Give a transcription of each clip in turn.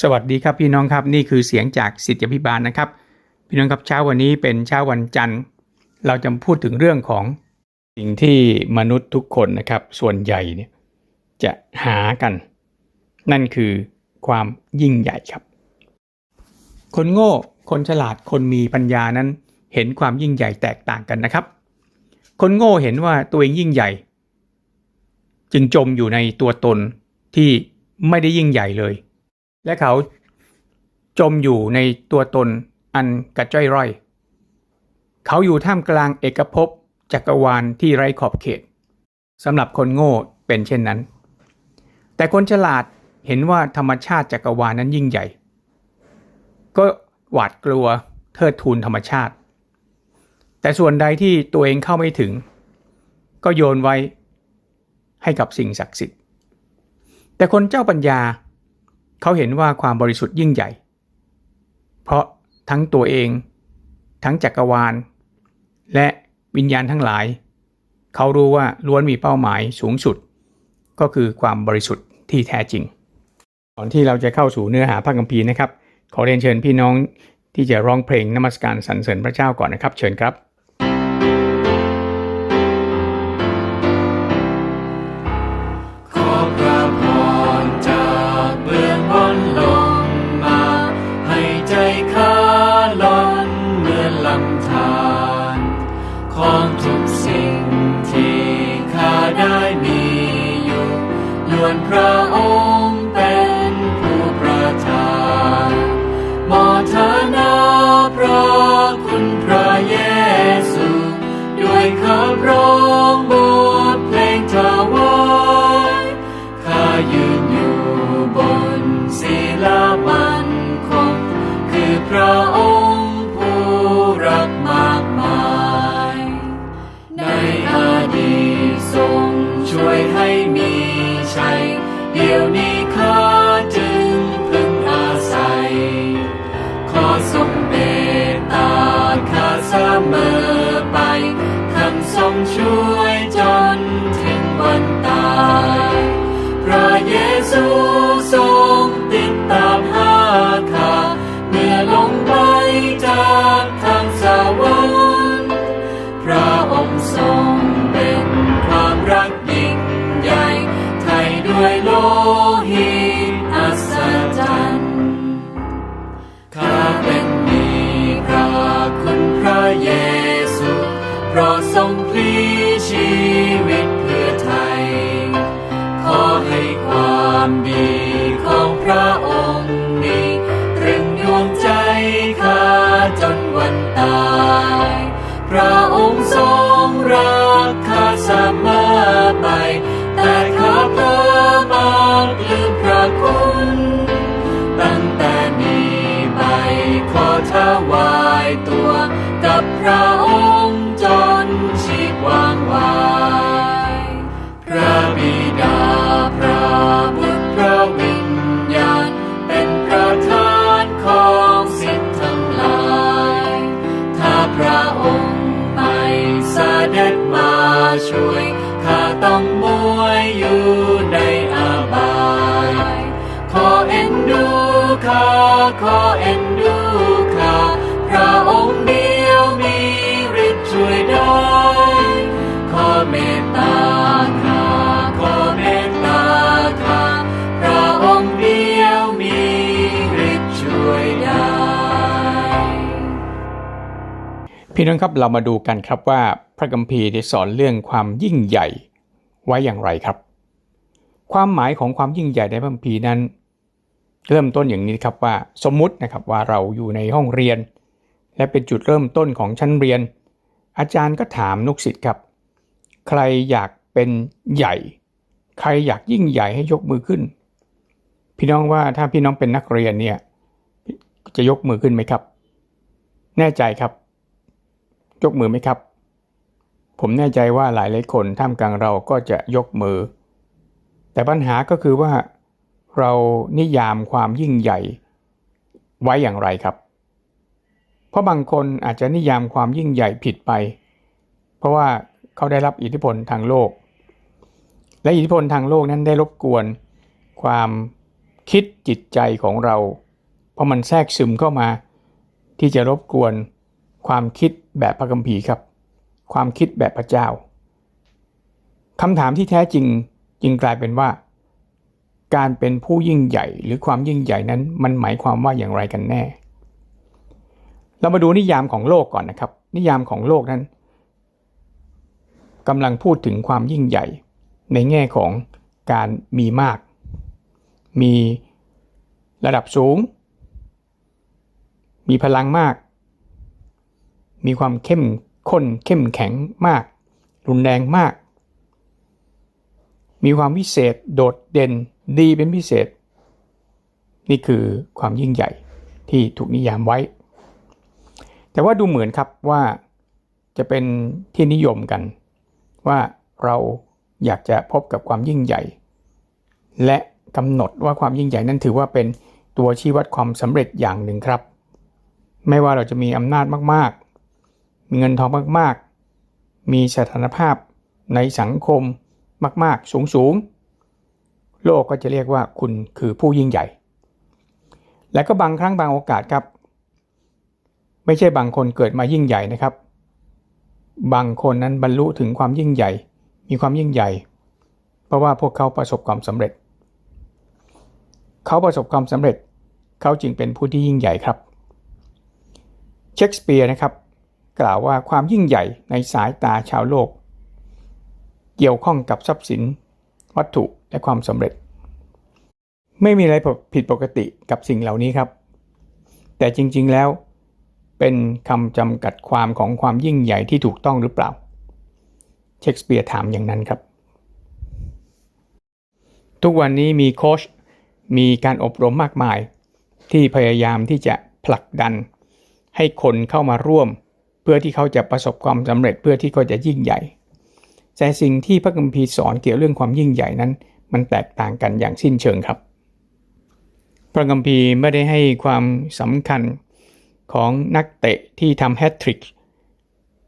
สวัสดีครับพี่น้องครับนี่คือเสียงจากสิทธิพิบาลนะครับ พี่น้องครับเช้าวันนี้เป็นเช้าวันจันทร์ เราจะพูดถึงเรื่องของสิ่งที่มนุษย์ทุกคนนะครับ ส่วนใหญ่เนี่ยจะหากัน นั่นคือความยิ่งใหญ่ครับ คนโง่ คนฉลาดคนมีปัญญานั้น เห็นความยิ่งใหญ่แตกต่างกันนะครับ คนโง่เห็นว่าตัวเองยิ่งใหญ่ จึงจมอยู่ในตัวตนที่ไม่ได้ยิ่งใหญ่เลย และเขาจมอยู่ในตัวตนอันกระจ้อยร่อย เขาอยู่ท่ามกลางเอกภพจักรวาลที่ไร้ขอบเขตสำหรับคนโง่เป็นเช่นนั้น แต่คนฉลาดเห็นว่าธรรมชาติจักรวาลนั้นยิ่งใหญ่ ก็หวาดกลัวเทิดทูนธรรมชาติ แต่ส่วนใดที่ตัวเองเข้าไม่ถึง ก็โยนไว้ให้กับสิ่งศักดิ์สิทธิ์ แต่คนเจ้าปัญญา เขาเห็นว่าความบริสุทธิ์ยิ่งใหญ่ เพราะทั้งตัวเอง ทั้งจักรวาล และวิญญาณทั้งหลาย เขารู้ว่าล้วนมีเป้าหมายสูงสุด ก็คือความบริสุทธิ์ที่แท้จริง ก่อนที่เราจะเข้าสู่เนื้อหาพระคัมภีร์นะครับ ขอเรียนเชิญพี่น้องที่จะร้องเพลงนมัสการสรรเสริญพระเจ้าก่อนนะครับ เชิญครับ พี่น้องครับเรามาดูกันครับว่าพระคัมภีร์ได้สอนเรื่องความยิ่งใหญ่ไว้อย่างไรครับ ความหมายของความยิ่งใหญ่ในพระคัมภีร์นั้น เริ่มต้นอย่างนี้ครับว่าสมมุตินะครับว่าเราอยู่ในห้องเรียน และเป็นจุดเริ่มต้นของชั้นเรียน อาจารย์ก็ถามลูกศิษย์ครับ ใครอยากเป็นใหญ่ ใครอยากยิ่งใหญ่ให้ยกมือขึ้น พี่น้องว่าถ้าพี่น้องเป็นนักเรียนเนี่ยจะยกมือขึ้นไหมครับ แน่ใจครับ ยกมือไหมครับ ผมแน่ใจว่าหลายหลายคนท่ามกลางเราก็จะยกมือ แต่ปัญหาก็คือว่าเรานิยามความยิ่งใหญ่ ไว้อย่างไรครับ เพราะบางคนอาจจะนิยามความยิ่งใหญ่ผิดไป เพราะว่าเขาได้รับอิทธิพลทางโลก และอิทธิพลทางโลกนั้นได้รบกวน ความคิดจิตใจของเรา เพราะมันแทรกซึมเข้ามา ที่จะรบกวน ความคิดแบบพระคัมภีร์ครับ ความคิดแบบพระเจ้าคำถามที่แท้จริงจึงกลายเป็นว่า การเป็นผู้ยิ่งใหญ่หรือความยิ่งใหญ่นั้นมันหมายความว่าอย่างไรกันแน่ เรามาดูนิยามของโลกก่อนนะครับ นิยามของโลกนั้นกำลังพูดถึงความยิ่งใหญ่ ในแง่ของการมีมาก มีระดับสูง มีพลังมาก มีความเข้มข้นเข้มแข็งมาก รุนแรงมาก มีความวิเศษโดดเด่นดีเป็นพิเศษ นี่คือความยิ่งใหญ่ที่ถูกนิยามไว้ แต่ว่าดูเหมือนครับว่าจะเป็นที่นิยมกัน ว่าเราอยากจะพบกับความยิ่งใหญ่ และกำหนดว่าความยิ่งใหญ่นั้นถือว่าเป็นตัวชี้วัดความสำเร็จอย่างหนึ่งครับ ไม่ว่าเราจะมีอำนาจมาก มีเงินทองมากๆ มีสถานภาพในสังคมมากๆ สูงๆ โลกก็จะเรียกว่าคุณคือผู้ยิ่งใหญ่ และก็บางครั้งบางโอกาสครับ ไม่ใช่บางคนเกิดมายิ่งใหญ่นะครับ บางคนนั้นบรรลุถึงความยิ่งใหญ่ มีความยิ่งใหญ่ เพราะว่าพวกเขาประสบความสำเร็จ เขาประสบความสำเร็จ เขาจึงเป็นผู้ที่ยิ่งใหญ่ครับ เชคสเปียร์นะครับ กล่าวว่าความยิ่งใหญ่ในสายตาชาวโลก เกี่ยวข้องกับทรัพย์สิน วัตถุและความสำเร็จ ไม่มีอะไรผิดปกติกับสิ่งเหล่านี้ครับ แต่จริงๆแล้ว เป็นคำจำกัดความของความยิ่งใหญ่ที่ถูกต้องหรือเปล่า เชคสเปียร์ถามอย่างนั้นครับ ทุกวันนี้มีโค้ชมีการอบรมมากมาย ที่พยายามที่จะผลักดันให้คนเข้ามาร่วม เพื่อที่เขาจะประสบความสำเร็จเพื่อที่เขาจะยิ่งใหญ่ แต่สิ่งที่พระคัมภีร์สอนเกี่ยวเรื่องความยิ่งใหญ่นั้น มันแตกต่างกันอย่างสิ้นเชิงครับ พระคัมภีร์ไม่ได้ให้ความสำคัญของนักเตะที่ทำแฮตทริก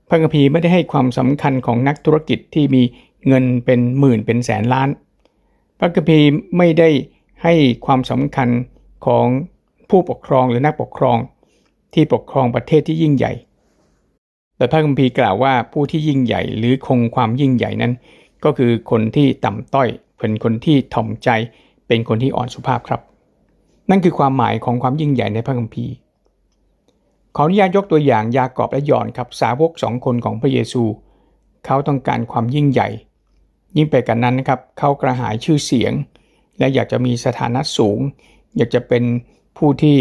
พระคัมภีร์ไม่ได้ให้ความสำคัญของนักธุรกิจที่มีเงินเป็นหมื่นเป็นแสนล้าน พระคัมภีร์ไม่ได้ให้ความสำคัญของผู้ปกครองหรือนักปกครองที่ปกครองประเทศที่ยิ่งใหญ่ แต่พระคัมภีร์กล่าวว่าผู้ที่ยิ่งใหญ่หรือคงความยิ่งใหญ่นั้น ก็คือคนที่ต่ำต้อย เป็นคนที่ถ่อมใจ เป็นคนที่อ่อนสุภาพครับ นั่นคือความหมายของความยิ่งใหญ่ในพระคัมภีร์ ขออนุญาตยกตัวอย่างยากอบและยอนครับสาวกสองคนของพระเยซู เขาต้องการความยิ่งใหญ่ ยิ่งไปกันนั้นนะครับเขากระหายชื่อเสียง และอยากจะมีสถานะสูง อยากจะเป็นผู้ที่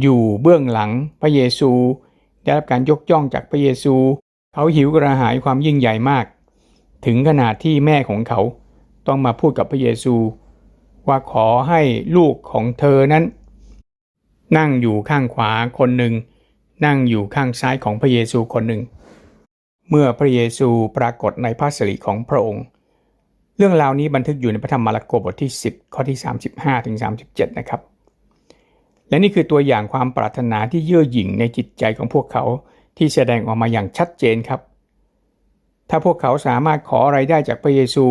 อยู่เบื้องหลังพระเยซู ได้รับการยกย่องจากพระเยซู เขาหิวกระหายความยิ่งใหญ่มาก ถึงขนาดที่แม่ของเขาต้องมาพูดกับพระเยซู ว่าขอให้ลูกของเธอนั้น นั่งอยู่ข้างขวาคนหนึ่ง นั่งอยู่ข้างซ้ายของพระเยซูคนหนึ่ง เมื่อพระเยซูปรากฏในพระสิริของพระองค์ เรื่องราวนี้บันทึกอยู่ในพระธรรมมาระโกบทที่ 10 ข้อที่ 35ถึง37 นะครับ และนี่คือตัวอย่างความปรารถนาที่เยื่อหยิ่งในจิตใจของพวกเขาที่แสดงออกมาอย่างชัดเจนครับ ถ้าพวกเขาสามารถขออะไรได้จากพระเยซู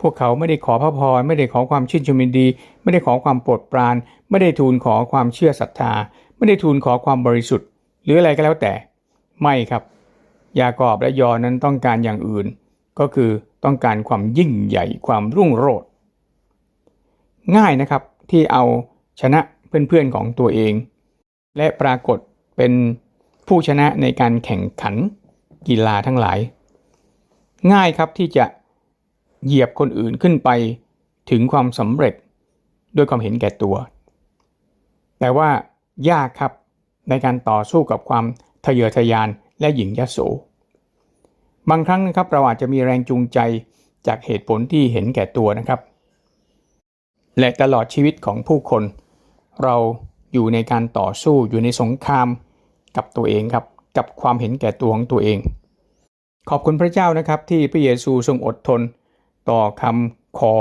พวกเขาไม่ได้ขอพระพรไม่ได้ขอความชื่นชมยินดี ไม่ได้ขอความโปรดปราน ไม่ได้ทูลขอความเชื่อศรัทธา ไม่ได้ทูลขอความบริสุทธิ์ หรืออะไรก็แล้วแต่ ไม่ครับ ยากอบและยอนั้นต้องการอย่างอื่น ก็คือต้องการความยิ่งใหญ่ความรุ่งโรจน์ง่ายนะครับที่เอาชนะ เพื่อนๆของตัวเอง และปรากฏเป็นผู้ชนะในการแข่งขันกีฬาทั้งหลาย ง่ายครับที่จะเหยียบคนอื่นขึ้นไปถึงความสำเร็จด้วยความเห็นแก่ตัว แต่ว่ายากครับในการต่อสู้กับความทะเยอทะยานและหยิ่งยโส บางครั้งนะครับเราอาจจะมีแรงจูงใจจากเหตุผลที่เห็นแก่ตัวนะครับ และตลอดชีวิตของผู้คน เราอยู่ในการต่อสู้อยู่ในสงครามกับตัวเองครับ กับความเห็นแก่ตัวของตัวเอง ขอบคุณพระเจ้านะครับที่พระเยซูทรงอดทน ต่อคำขอ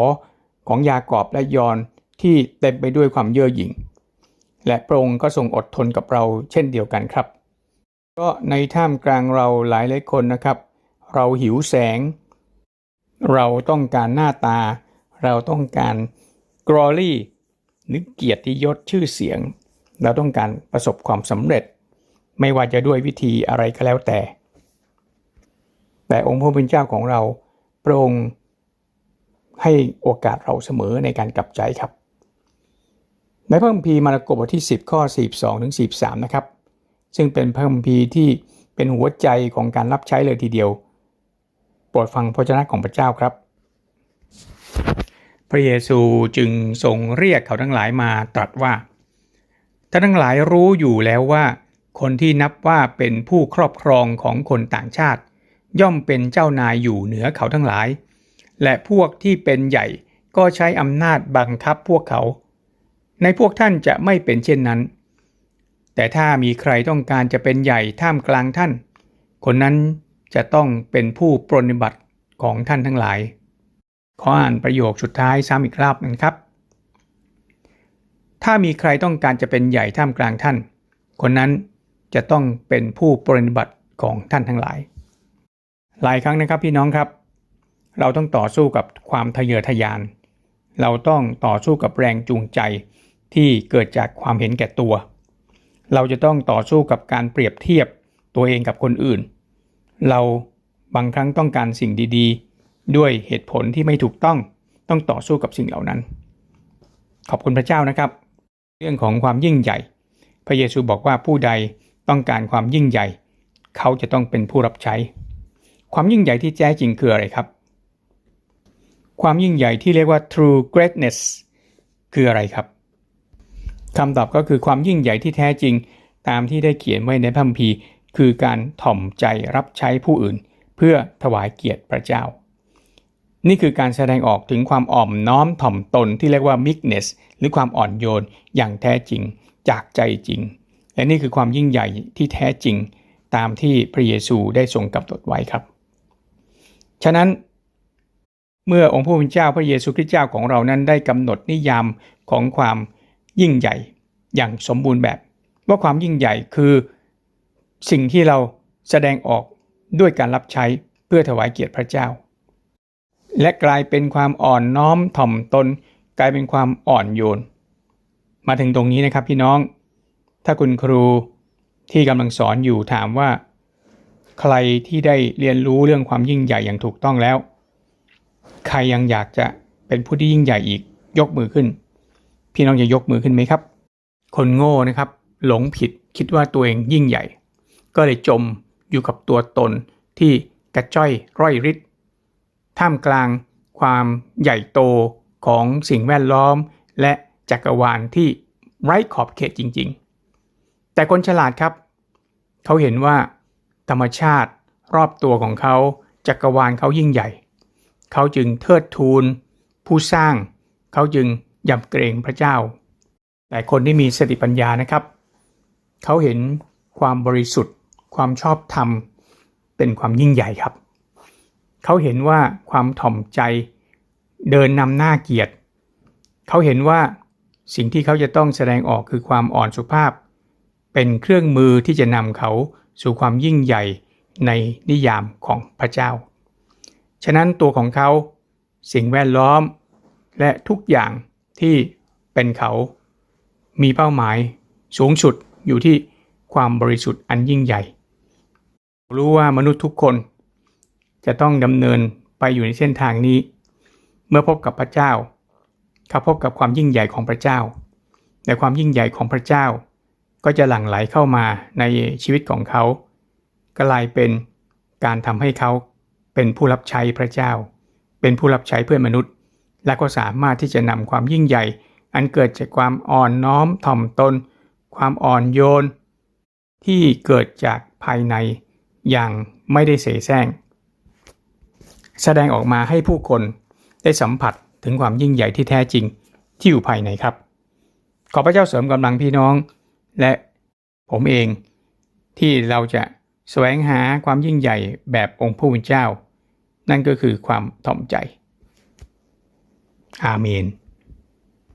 ของยากอบและยอนที่เต็มไปด้วยความเย่อหยิ่ง และพระองค์ก็ทรงอดทนกับเราเช่นเดียวกันครับ ก็ในท่ามกลางเราหลายหลายคนนะครับ เราหิวแสง เราต้องการหน้าตา เราต้องการกรอลี่ หรือเกียรติยศชื่อเสียง เราต้องการประสบความสำเร็จ ไม่ว่าจะด้วยวิธีอะไรก็แล้วแต่ แต่องค์พระผู้เป็นเจ้าของเราพระองค์ให้โอกาสเราเสมอในการกลับใจครับ ในพระคัมภีร์มาระโกบทที่ 10 ข้อ 42ถึง43 นะครับ ซึ่งเป็นพระคัมภีร์ที่เป็นหัวใจของการรับใช้เลยทีเดียว โปรดฟังพระเจ้าของพระเจ้าครับ ระเยซูจึงทรงเรียกเขาทั้งหลายมาตรัสว่าท่านทั้งหลายรู้อยู่แล้วว่า คนที่นับว่าเป็นผู้ครอบครองของคนต่างชาติ ย่อมเป็นเจ้านายอยู่เหนือเขาทั้งหลาย และพวกที่เป็นใหญ่ก็ใช้อำนาจบังคับพวกเขา ในพวกท่านจะไม่เป็นเช่นนั้น แต่ถ้ามีใครต้องการจะเป็นใหญ่ท่ามกลางท่าน คนนั้นจะต้องเป็นผู้ปรนนิบัติของท่านทั้งหลาย ขออ่านประโยคสุดท้ายซ้ำอีกรอบหนึงครับ ถ้ามีใครต้องการจะเป็นใหญ่ท่ามกลางท่าน คนนั้นจะต้องเป็นผู้ปรนิบัติของท่านทั้งหลาย หลายครั้งนะครับพี่น้องครับ เราต้องต่อสู้กับความทะเยอทะยาน เราต้องต่อสู้กับแรงจูงใจที่เกิดจากความเห็นแก่ตัว เราจะต้องต่อสู้กับการเปรียบเทียบตัวเองกับคนอื่น เราบางครั้งต้องการสิ่งดีๆ ด้วยเหตุผลที่ไม่ถูกต้องต้องต่อสู้กับสิ่งเหล่านั้น ขอบคุณพระเจ้านะครับ เรื่องของความยิ่งใหญ่ พระเยซูบอกว่าผู้ใดต้องการความยิ่งใหญ่ เขาจะต้องเป็นผู้รับใช้ ความยิ่งใหญ่ที่แท้จริงคืออะไรครับ ความยิ่งใหญ่ที่เรียกว่า true greatness คืออะไรครับคำตอบก็คือความยิ่งใหญ่ที่แท้จริง ตามที่ได้เขียนไว้ในพระคัมภีร์ คือการถ่อมใจรับใช้ผู้อื่น เพื่อถวายเกียรติพระเจ้า นี่คือการแสดงออกถึงความอ่อมน้อมถ่อมตนที่เรียกว่า meekness หรือความอ่อนโยนอย่างแท้จริงจากใจจริง และนี่คือความยิ่งใหญ่ที่แท้จริง ตามที่พระเยซูได้ทรงกำหนดไว้ครับ ฉะนั้น เมื่อองค์พระผู้เป็นเจ้าพระเยซูคริสต์เจ้าของเรานั้นได้กำหนดนิยามของความยิ่งใหญ่อย่างสมบูรณ์แบบ ว่าความยิ่งใหญ่คือสิ่งที่เราแสดงออกด้วยการรับใช้เพื่อถวายเกียรติพระเจ้า และกลายเป็นความอ่อนน้อมถ่อมตน กลายเป็นความอ่อนโยน มาถึงตรงนี้นะครับพี่น้อง ถ้าคุณครูที่กำลังสอนอยู่ถามว่า ใครที่ได้เรียนรู้เรื่องความยิ่งใหญ่อย่างถูกต้องแล้ว ใครยังอยากจะเป็นผู้ที่ยิ่งใหญ่อีกยกมือขึ้น พี่น้องจะยกมือขึ้นไหมครับ คนโง่นะครับ หลงผิดคิดว่าตัวเองยิ่งใหญ่ ก็เลยจมอยู่กับตัวตนที่กระจ้อยร่อยริด ท่ามกลางความใหญ่โตของสิ่งแวดล้อม และจักรวาลที่ไร้ขอบเขตจริง ๆ แต่คนฉลาดครับ เขาเห็นว่า ธรรมชาติรอบตัวของเขาจักรวาลเขายิ่งใหญ่ เขาจึงเทิดทูน ผู้สร้าง เขาจึงยำเกรงพระเจ้า แต่คนที่มีสติปัญญานะครับ เขาเห็นความบริสุทธิ์ ความชอบธรรม เป็นความยิ่งใหญ่ครับ เขาเห็นว่าความถ่อมใจ เดินนำหน้าเกียรติ เขาเห็นว่าสิ่งที่เขาจะต้องแสดงออกคือความอ่อนสุภาพ เป็นเครื่องมือที่จะนำเขาสู่ความยิ่งใหญ่ในนิยามของพระเจ้า ฉะนั้นตัวของเขา สิ่งแวดล้อม และทุกอย่างที่เป็นเขา มีเป้าหมายสูงสุดอยู่ที่ความบริสุทธิ์อันยิ่งใหญ่ รู้ว่ามนุษย์ทุกคน จะต้องดำเนินไปอยู่ในเส้นทางนี้ เมื่อพบกับพระเจ้า เขาพบกับความยิ่งใหญ่ของพระเจ้าแต่ความยิ่งใหญ่ของพระเจ้า ก็จะหลั่งไหลเข้ามาในชีวิตของเขา กลายเป็นการทำให้เขาเป็นผู้รับใช้พระเจ้า เป็นผู้รับใช้เพื่อนมนุษย์ และก็สามารถที่จะนำความยิ่งใหญ่ อันเกิดจากความอ่อนน้อมถ่อมตน ความอ่อนโยน ที่เกิดจากภายในอย่างไม่ได้เสแสร้ง แสดงออกมาให้ผู้คนได้สัมผัสถึงความยิ่งใหญ่ที่แท้จริงที่อยู่ภายในครับ ขอพระเจ้าเสริมกำลังพี่น้อง และผมเองที่เราจะแสวงหาความยิ่งใหญ่แบบองค์ผู้เป็นเจ้า นั่นก็คือความถ่อมใจ อาเมน